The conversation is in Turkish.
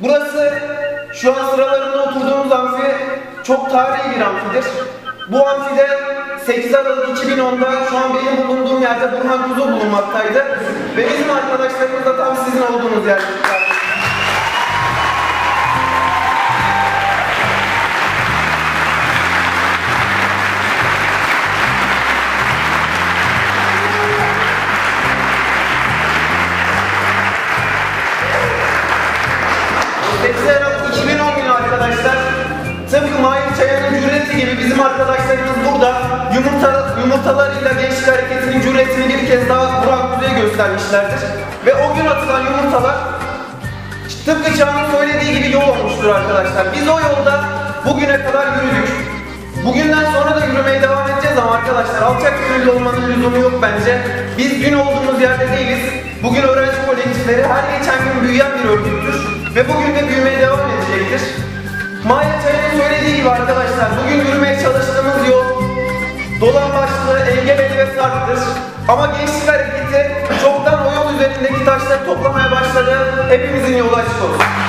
Burası şu an sıralarında oturduğumuz amfi çok tarihi bir amfidir. Bu amfide 8 Aralık 2010'da şu an benim bulunduğum yerde Burhan Kuzu bulunmaktaydı. Ve bizim arkadaşlarımız da tam sizin olduğunuz yerde. Aralık 2010 günü arkadaşlar tıpkı Mahir Çayan'ın cüreti gibi bizim arkadaşlarımız burada yumurta, yumurtalarıyla gençlik hareketinin cüretini bir kez daha Burak Kuzey'e göstermişlerdir. Ve o gün atılan yumurtalar tıpkı Çağan'ın söylediği gibi yol olmuştur arkadaşlar. Biz o yolda bugüne kadar yürüdük. Bugünden sonra da yürümeye devam edeceğiz ama arkadaşlar alçak gönüllü olmanın lüzumu yok bence. Biz dün olduğumuz yerde değiliz. Bugün öğrenci kolektifleri her geçen gün büyüyen bir örgüttür. Ve bugün de büyümeye devam edecektir. Mahir Çayır'ın söylediği gibi arkadaşlar bugün yürümeye çalıştığımız yol dolan başlı, engebeli ve sarptır. Ama gençlik hareketi çoktan o yol üzerindeki taşları toplamaya başladı. Hepimizin yolu açık olsun.